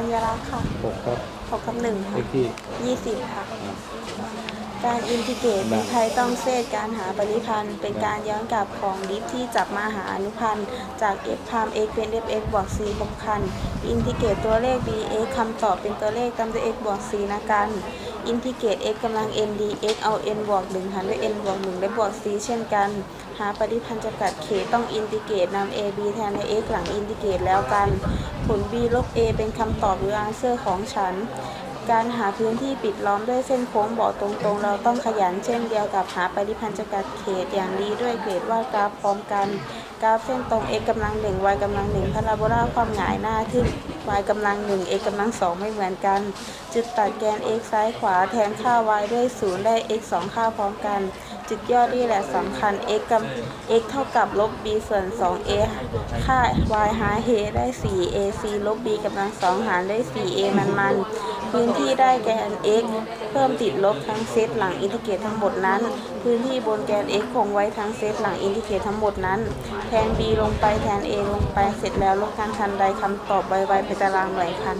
ธัญรักษ์ค่ะหกครับหกกับหนึ่งเลค่ะขที่ยี่สิบค่ะ อ่าการอินทิเกรตเป็นไทยต้องเซตการหาปริพันธ์ เป็นการย้อนกลับของดิฟที่จับมาหาอนุพันธ์ จาก f พาม x เป็น f x บวก c ครบคัน อินทิเกรตตัวเลข d x คำตอบเป็นตัวเลขตามด้วย x บวก c นะกัน อินทิเกรต x กำลัง n dx เอา n บวก1หารด้วย n บวก1และบวก c เช่นกัน หาปริพันธ์จำกัดเขต้องอินทิเกรตนำ a b แทนใน x หลังอินทิเกรตแล้วกัน ผล b ลบ a เป็นคำตอบหรืออาเซอร์ของฉัน การหาพื้นที่ปิดล้อมด้วยเส้นโค้งบอกตรงๆ เราต้องขยันเช่นเดียวกับหาปริพันธ์จำกัดเขตอย่างดีด้วยเกรดวาดกราฟพร้อมกันกราฟเส้นตรง x กำลังหนึ่ง y กำลังหนึ่งพาราโบลาความหงายหน้าขึ้น y กำลังหนึ่ง x กำลังสองไม่เหมือนกัน จุดตัดแกน x ซ้ายขวาแทนค่า y ด้วยศูนย์ได้ x สองค่าพร้อมกัน จุดยอดนี่แหละสำคัญ x กับ x เท่ากับลบ b ส่วน 2a ค่า y หา a ได้ 4ac ลบ b กำลังสองหารได้ 4a มันมัน พื้นที่ได้แกน x เพิ่มติดลบทั้งเซตหลังอินทิเกรตทั้งหมดนั้น พื้นที่บนแกน x คงไว้ทั้งเซตหลังอินทิเกรตทั้งหมดนั้น แทน b ลงไปแทน a ลงไปเสร็จแล้วลบกันทันใดคำตอบไวๆไปตารางหน่วยคัน